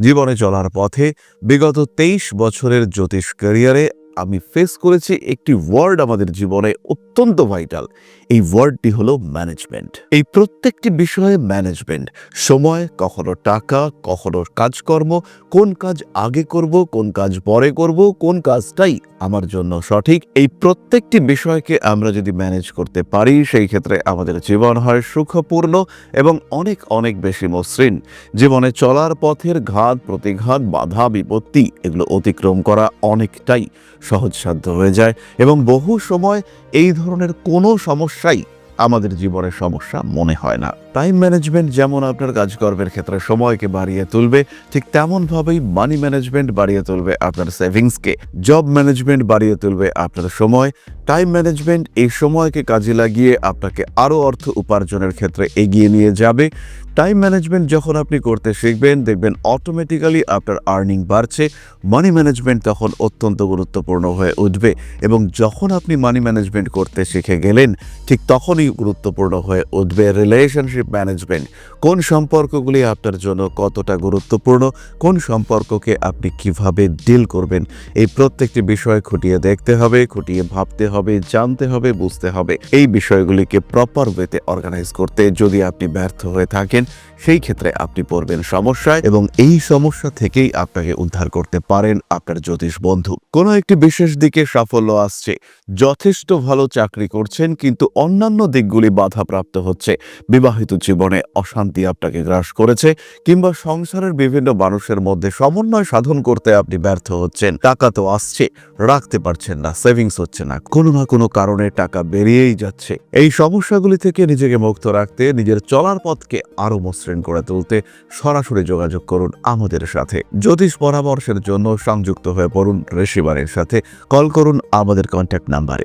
জীবনে চলার পথে বিগত তেইশ বছরের জ্যোতিষ ক্যারিয়ারে আমি ফেস করেছি একটি ওয়ার্ড আমাদের জীবনে অত্যন্ত ভাইটাল এই ওয়ার্ডটি হল ম্যানেজমেন্ট এই প্রত্যেকটি বিষয়ে ম্যানেজমেন্ট সময়, কখনো টাকা, কখনো কাজকর্ম, কোন কাজ আগে করব, কোন কাজ পরে করব, কোন কাজটাই আমার জন্য সঠিক। এই প্রত্যেকটি বিষয়কে আমরা যদি ম্যানেজ করতে পারি, সেই ক্ষেত্রে আমাদের জীবন হয় সুখপূর্ণ এবং অনেক অনেক বেশি মসৃণ। জীবনে চলার পথের ঘাত, প্রতিঘাত, বাধা, বিপত্তি, এগুলো অতিক্রম করা অনেকটাই সহজসাধ্য হয়ে যায় এবং বহু সময় এই ধরনের কোনো সমস্যাই আমাদের জীবনের সমস্যা মনে হয় না। টাইম ম্যানেজমেন্ট যেমন আপনার কাজকর্মের ক্ষেত্রে সময়কে বাড়িয়ে তুলবে, ঠিক তেমনভাবেই মানি ম্যানেজমেন্ট বাড়িয়ে তুলবে আপনার সেভিংসকে জব ম্যানেজমেন্ট বাড়িয়ে তুলবে আপনার সময়। টাইম ম্যানেজমেন্ট এই সময়কে কাজে লাগিয়ে আপনাকে আরও অর্থ উপার্জনের ক্ষেত্রে এগিয়ে নিয়ে যাবে। টাইম ম্যানেজমেন্ট যখন আপনি করতে শিখবেন, দেখবেন অটোমেটিক্যালি আপনার আর্নিং বাড়ছে। মানি ম্যানেজমেন্ট তখন অত্যন্ত গুরুত্বপূর্ণ হয়ে উঠবে। এবং যখন আপনি মানি ম্যানেজমেন্ট করতে শিখে গেলেন, ঠিক তখনই গুরুত্বপূর্ণ হয়ে উঠবে রিলেশনশিপ ম্যানেজমেন্ট কোন সম্পর্কগুলি আপনার জন্য কতটা গুরুত্বপূর্ণ? কোন সম্পর্ককে আপনি কীভাবে ডিল করবেন? এই প্রত্যেকটি বিষয় খুঁটিয়ে দেখতে হবে, খুঁটিয়ে ভাবতে হবে, জানতে হবে, বুঝতে হবে। এই বিষয়গুলিকে প্রপার ওয়েতে অর্গানাইজ করতে যদি আপনি ব্যর্থ হয়ে থাকেন, সেই ক্ষেত্রে আপনি পড়বেন সমস্যায় এবং এই সমস্যা থেকেই আপনাকে উদ্ধার করতে পারেন আপনার জ্যোতিষ বন্ধু। কোনো একটি বিশেষ দিকে সাফল্য আসছে। যথেষ্ট ভালো চাকরি করছেন, কিন্তু অন্যান্য দিকগুলি বাধাপ্রাপ্ত হচ্ছে। বিবাহিত জীবনে অশান্তি আপনাকে গ্রাস করেছে কিংবা সংসারের বিভিন্ন মানুষের মধ্যে সমন্বয় সাধন করতে আপনি ব্যর্থ হচ্ছেন। টাকা তো আসছে, রাখতে পারছেন না, সেভিংস হচ্ছে না। কোনো না কোনো কারণে টাকা বেরিয়েই যাচ্ছে। এই সমস্যাগুলি থেকে নিজেকে মুক্ত রাখতে, নিজের চলার পথকে আরও মসৃণ করে তুলতে সরাসরি যোগাযোগ করুন আমাদের সাথে। জ্যোতিষ পরামর্শের জন্য সংযুক্ত হয়ে পড়ুন ঋষিবারের সাথে। কল করুন আমাদের কন্ট্যাক্ট নাম্বারে